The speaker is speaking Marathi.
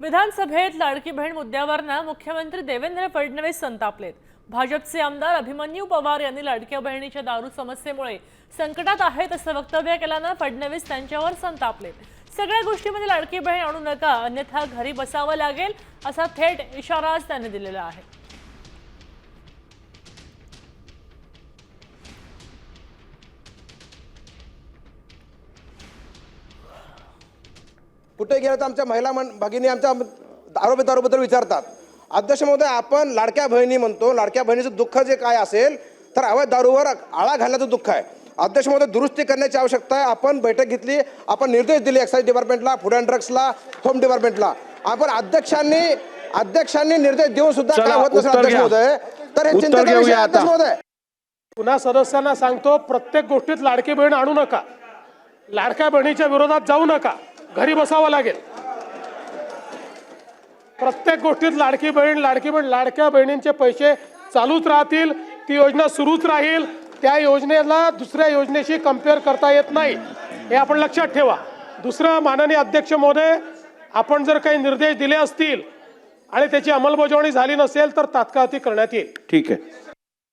विधानसभेत लाडकी बहीण मुद्द्यावर ना मुख्यमंत्री देवेंद्र फडणवीस संतापलेत. भाजपचे आमदार अभिमन्यू पवार यांनी लाडक्या बहिणीच्या दारू समस्येमुळे संकटात आहेत असं वक्तव्य केल्यानं फडणवीस त्यांच्यावर संतापलेत. सगळ्या गोष्टीमध्ये लाडकी बहीण आणू नका अन्यथा घरी बसावं लागेल असा थेट इशाराच त्यांनी दिलेला आहे. कुठे गेलं तर आमच्या महिला मन भगिनी आमच्या आरोग्य दारूबद्दल विचारतात. अध्यक्ष महोदय आपण लाडक्या बहिणी म्हणतो लाडक्या बहिणीचं दुःख जे काय असेल तर अवैध दारूवर आळा घालण्याचं दुःख आहे. अध्यक्ष महोदय दुरुस्ती करण्याची आवश्यकता आहे. आपण बैठक घेतली आपण निर्देश दिले एक्साईज डिपार्टमेंटला फूड अँड ड्रग्सला होम डिपार्टमेंटला आपण अध्यक्षांनी अध्यक्षांनी निर्देश देऊन सुद्धा काय होत नसेल अध्यक्ष. महोदय तर हे चिंतेचा विषय आहे, अध्यक्ष. महोदय. पुन्हा सदस्यांना सांगतो प्रत्येक गोष्टीत लाडकी बहीण आणू नका. लाडक्या बहिणीच्या विरोधात जाऊ नका. घरी बसावं लागेल. प्रत्येक गोष्टीत लाडकी बहीण लाडकी बहीण लाडक्या बहिणींचे पैसे चालूच राहतील ती योजना सुरूच राहील. त्या योजनेला दुसऱ्या योजनेशी कंपेअर करता येत नाही. हे आपण लक्षात ठेवा. दुसरं माननीय अध्यक्ष महोदय आपण जर काही निर्देश दिले असतील आणि त्याची अंमलबजावणी झाली नसेल तर तात्काळ ती करण्यात येईल. ठीक आहे.